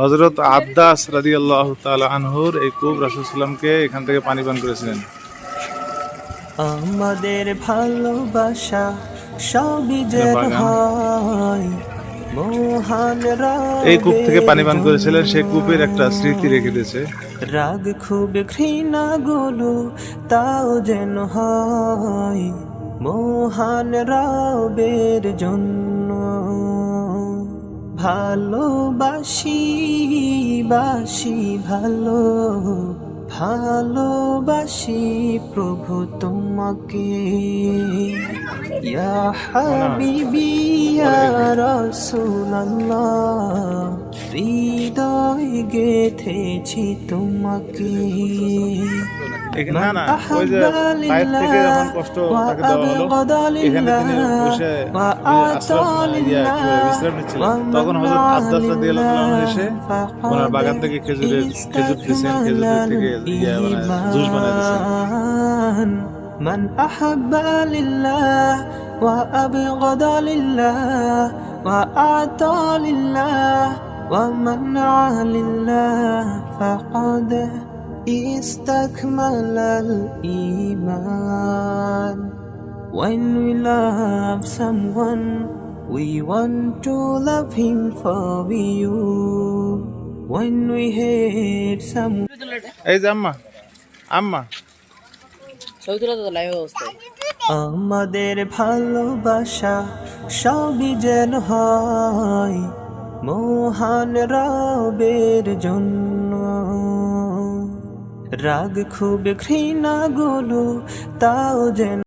হজরত আব্দাস রাদি আল্লাহ আনহুর এই কূপ রাসুলসাল্লামকে এখান থেকে পানি পান করেছিলেন। আমাদের ভালোবাসা সবই। হয় মহান এই কূপ থেকে পানি পান করেছিলেন সেই কূপের একটা স্মৃতি রেখে দিয়েছে। রাগ খুব ঘৃণা গুলো তাও যেন হয় মহান রাবের জন্য। ভালোবাসি বাসি ভালো ভালোবাসি প্রভু তোমাকে। হৃদয় গেথেছি তোমাকে। না না ওই যে পাইপ থেকে যখন কষ্ট তাকে দেওয়া হলো এখানে তিনি বসে আশ্রম ইয়া কি বলে, বিশ্রাম নিচ্ছিলেন তখন হজরত আব্দাস রাদি আল্লাহ এসে ওনার বাগান থেকে খেজুরের খেজুর দিয়েছেন খেজুরের থেকে ইয়া মানে জুস বানিয়ে দিয়েছেন من أحب لله وأبغض لله وأعطى لله ومنع لله فقد استكمل الإيمان When we love someone we want to love him for you When we hate someone এই যে আম্মা আম্মা ছবি তোলা তো লাইভ অবস্থায় আমাদের ভালোবাসা সবই যেন হয় মহান রবের জন্য রাগ খুব ঘৃণা গুলো তাও যেন